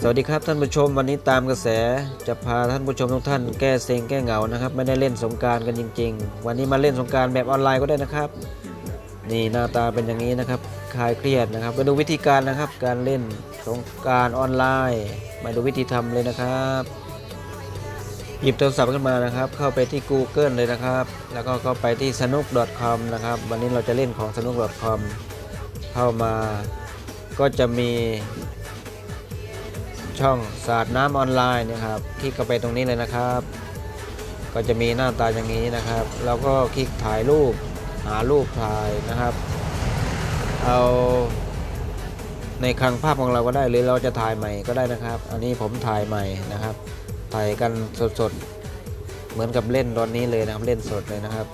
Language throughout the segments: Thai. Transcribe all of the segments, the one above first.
สวัสดีครับท่านผู้ชมวันนี้ตามกระแสจะพาท่านผู้ชมทุกท่านแก้เซ็งแก้เหงานะครับ ไม่ได้เล่นสงการกันจริง ๆ วันนี้มาเล่นสงการแบบออนไลน์ก็ได้นะครับ นี่หน้าตาเป็นอย่างนี้นะครับคลายเครียดนะครับมาดูวิธีการนะครับ การเล่นสงการออนไลน์มาดูวิธีทำเลยนะครับ หยิบโทรศัพท์ขึ้นมานะครับ เข้าไปที่ Google เลยนะครับ แล้วก็เข้าไปที่ snook.com นะครับ วันนี้เราจะเล่นของ snook.com เข้ามาก็จะมี ช่องสาดน้ำออนไลน์นะครับ คลิกเข้าไปตรงนี้เลยนะครับ ก็จะมีหน้าตาอย่างนี้นะครับ แล้วก็คลิกถ่ายรูปหารูปถ่ายนะครับ เอาในคลังภาพของเราก็ได้หรือเราจะถ่ายใหม่ก็ได้นะครับ อันนี้ผมถ่ายใหม่นะครับ ถ่ายกันสดๆ เหมือนกับเล่นตอนนี้เลยนะครับ เล่นสดเลยนะครับ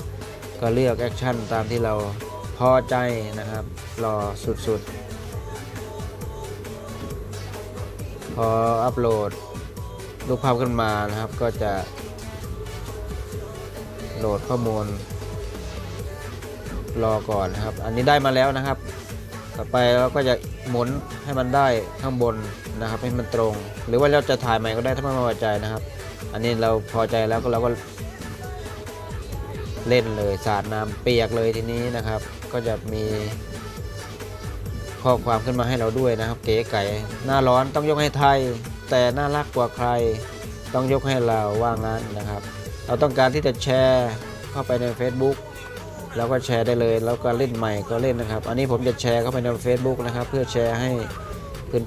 ก็เลือกแอคชั่นตามที่เราพอใจนะครับ รอสุดๆ พออัปโหลดรูปภาพขึ้นมานะครับ ก็จะโหลดข้อมูล รอก่อนนะครับ อันนี้ได้มาแล้วนะครับ ต่อไปเราก็จะหมุนให้มันได้ข้างบนนะครับ ให้มันตรง หรือว่าเราจะถ่ายใหม่ก็ได้ถ้าไม่พอใจนะครับ อันนี้เราพอใจแล้วก็เราก็เล่นเลยสาดน้ำเปียกเลยทีนี้นะครับ ก็จะมี ข้อความขึ้นมาให้เราด้วยนะครับ เก๋ไก่หน้าร้อนต้องยกให้ไทย แต่น่ารักกว่าใคร ต้องยกให้เราว่างั้นนะครับ เราต้องการที่จะแชร์เข้าไปใน Facebook เราก็แชร์ได้เลย แล้วก็เล่นใหม่ก็เล่นนะครับ อันนี้ผมจะแชร์เข้าไปใน Facebook นะครับ เพื่อแชร์ให้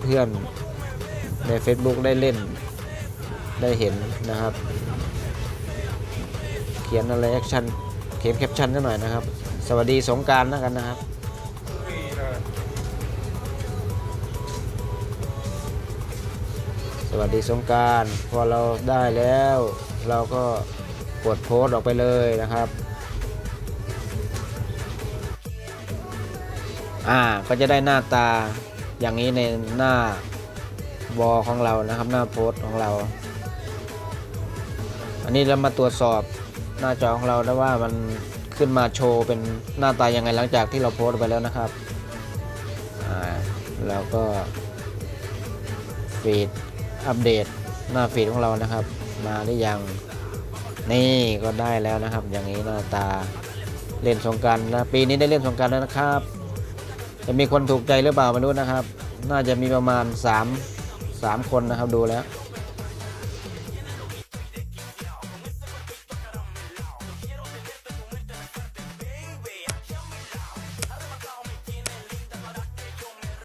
เพื่อนๆใน Facebook ได้เล่นได้เห็นนะครับ เขียนอะไรแอคชั่นเขียนแคปชั่นหน่อยนะครับ สวัสดีสงการแล้วกันนะครับ วัสดีสงการพอเราได้แล้ว เราก็กดโพสต์ออกไปเลยนะครับอ่าก็จะได้หน้าตาอย่างนี้ในหน้าวอของเรานะครับ หน้าโพสต์ของเรา อันนี้เรามาตรวจสอบหน้าจอของเราได้ว่ามันขึ้นมาโชว์เป็นหน้าตายังไงหลังจากที่เราโพสต์ไปแล้วนะครับอ่าแล้วก็ฟีด อัปเดตหน้าฟีดของเรานะครับ มาหรือยังนี่ก็ได้แล้วนะครับ อย่างนี้หน้าตาเล่นสงการนะปีนี้ได้เล่นสงการแล้วนะครับ จะมีคนถูกใจหรือเปล่าไม่รู้นะครับ น่าจะมีประมาณ 3 3 คนนะครับดูแล้ว